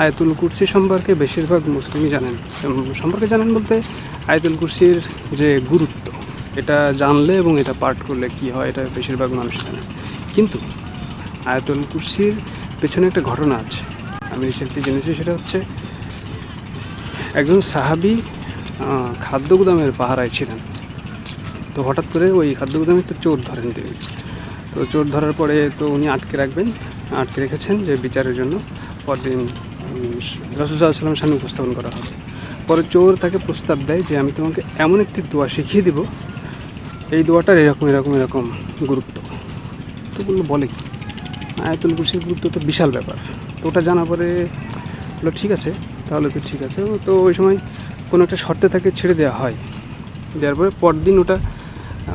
আয়াতুল কুরসি সম্পর্কে বেশিরভাগ মুসলিমই জানেন। সম্পর্কে জানেন বলতে আয়াতুল কুরসির যে গুরুত্ব, এটা জানলে এবং এটা পাঠ করলে কি হয়, এটা বেশিরভাগ মানুষ জানে। কিন্তু আয়াতুল কুরসির পেছনে একটা ঘটনা আছে। আমি রিসেন্টলি জেনেছি, সেটা হচ্ছে একজন সাহাবি খাদ্য গুদামের পাহারায় ছিলেন। তো হঠাৎ করে ওই খাদ্য গুদামে একটা চোর ধরেন তিনি। তো চোর ধরার পরে তো উনি আটকে রাখবেন, আটকে রেখেছেন যে বিচারের জন্য। পরদিন রসুল্লাহামের সামনে উপস্থাপন করা হবে পরে চোর তাকে প্রস্তাব দেয় যে, আমি তোমাকে এমন একটি দোয়া শিখিয়ে দিব, এই দোয়াটার এরকম এরকম এরকম গুরুত্ব। তো বলল, বলে কি? আয়াতুল কুরসির গুরুত্ব তো বিশাল ব্যাপার। তো ওটা জানা পরে বলল, ঠিক আছে, তাহলে তো ঠিক আছে। তো ওই সময় কোনো একটা শর্তে তাকে ছেড়ে দেওয়া হয়। দেওয়ার পরে পরদিন ওটা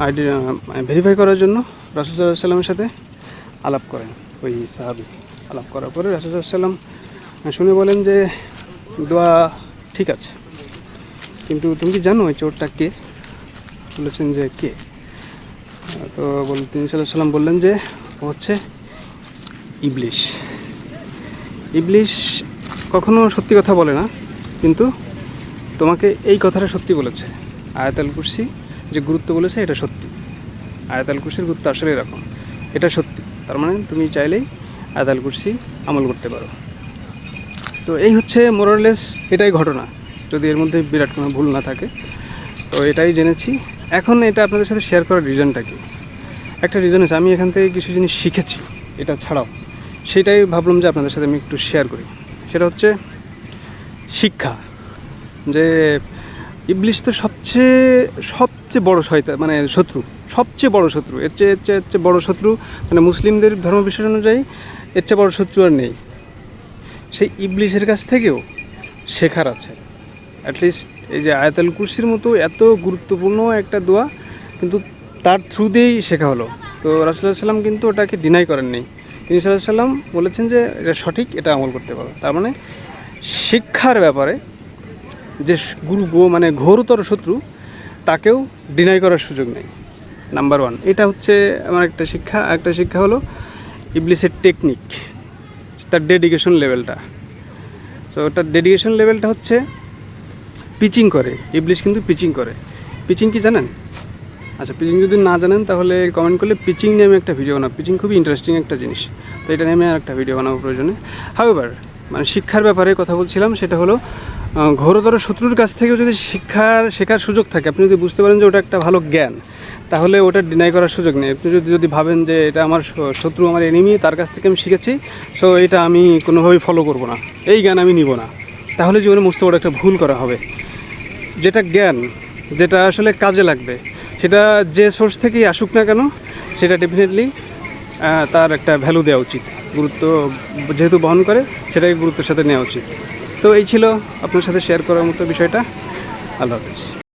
আইডি ভেরিফাই করার জন্য রাসুসাল্লামের সাথে আলাপ করেন। ওই সাহাবি আলাপ করার পরে রাসুসাল্লাম শুনে বলেন যে দোয়া ঠিক আছে। কিন্তু তুমি কি জানো ওই চোরটা কে? বলেছেন যে কে? তো বল তিনি সাল্লাম বললেন যে হচ্ছে ইবলিশ। ইবলিশ কখনো সত্যি কথা বলে না, কিন্তু তোমাকে এই কথাটা সত্যি বলেছে। আয়াতাল কুরসি যে গুরুত্ব বলেছে এটা সত্যি। আয়াতাল কুরসির গুরুত্ব আসলে এরকম, এটা সত্যি। তার মানে তুমি চাইলেই আয়াতাল কুরসি আমল করতে পারো। তো এই হচ্ছে মোরালেস এটাই ঘটনা। যদি এর মধ্যে বিরাট কোনো ভুল না থাকে। তো এটাই জেনেছি। এখন এটা আপনাদের সাথে শেয়ার করার রিজনটা কি? একটা রিজন আছে, আমি এখান থেকে কিছু জিনিস শিখেছি, এটা ছাড়াও। সেটাই ভাবলাম যে আপনাদের সাথে আমি একটু শেয়ার করি। সেটা হচ্ছে শিক্ষা। যে ইবলিশ তো সবচেয়ে সবচেয়ে বড় শয়তা মানে শত্রু, সবচেয়ে বড় শত্রু। এর চেয়ে এর চেয়ে চেয়ে বড় শত্রু মানে মুসলিমদের ধর্ম বিশ্বাস অনুযায়ী, এর চেয়ে বড় শত্রু আর নেই। সেই ইবলিশের কাছ থেকেও শেখার আছে। অ্যাটলিস্ট এই যে আয়াতাল কুরসির মতো এত গুরুত্বপূর্ণ একটা দোয়া কিন্তু তার থ্রু দিয়েই শেখা হলো। তো রাসুল্লাহ সাল্লাম কিন্তু ওটাকে ডিনাই করেননি। তিনি সাল্লাহ সাল্লাম বলেছেন যে এটা সঠিক, এটা আমল করতে পারো। তার মানে শিক্ষার ব্যাপারে যে গুরু মানে ঘোরতর শত্রু, তাকেও ডিনাই করার সুযোগ নেই। নাম্বার ওয়ান এটা হচ্ছে আমার একটা শিক্ষা একটা শিক্ষা হলো ইবলিসের টেকনিক তার ডেডিকেশন লেভেলটা তো তার ডেডিকেশন লেভেলটা হচ্ছে পিচিং করে। ইবলিশ কিন্তু পিচিং করে। পিচিং কি জানেন? আচ্ছা পিচিং যদি না জানেন, তাহলে কমেন্ট করলে পিচিং নিয়ে আমি একটা ভিডিও বানাবো। পিচিং খুবই ইন্টারেস্টিং একটা জিনিস। তো এটা নিয়ে আমি আর একটা ভিডিও বানাবো প্রয়োজনে। হাউএভার মানে শিক্ষার ব্যাপারে কথা বলছিলাম, সেটা হলো ঘোরতর শত্রুর কাছ থেকেও যদি শিক্ষার, শেখার সুযোগ থাকে, আপনি যদি বুঝতে পারেন যে ওটা একটা ভালো জ্ঞান। তাহলে ওটা ডিনাই করার সুযোগ নেই। আপনি যদি যদি ভাবেন যে এটা আমার শত্রু আমার এনিমি তার কাছ থেকে আমি শিখেছি সো এটা আমি কোনোভাবেই ফলো করব না। এই জ্ঞান আমি নিব না। তাহলে জীবনে মস্ত বড় একটা ভুল করা হবে। যেটা জ্ঞান, যেটা আসলে কাজে লাগবে, সেটা যে সোর্স থেকেই আসুক না কেন, সেটা ডেফিনেটলি তার একটা ভ্যালু দেওয়া উচিত। গুরুত্ব যেহেতু বহন করে, সেটাকে গুরুত্বের সাথে নেওয়া উচিত। তো এই ছিল আপনার সাথে শেয়ার করার মতো বিষয়টা। আল্লাহ হাফিজ।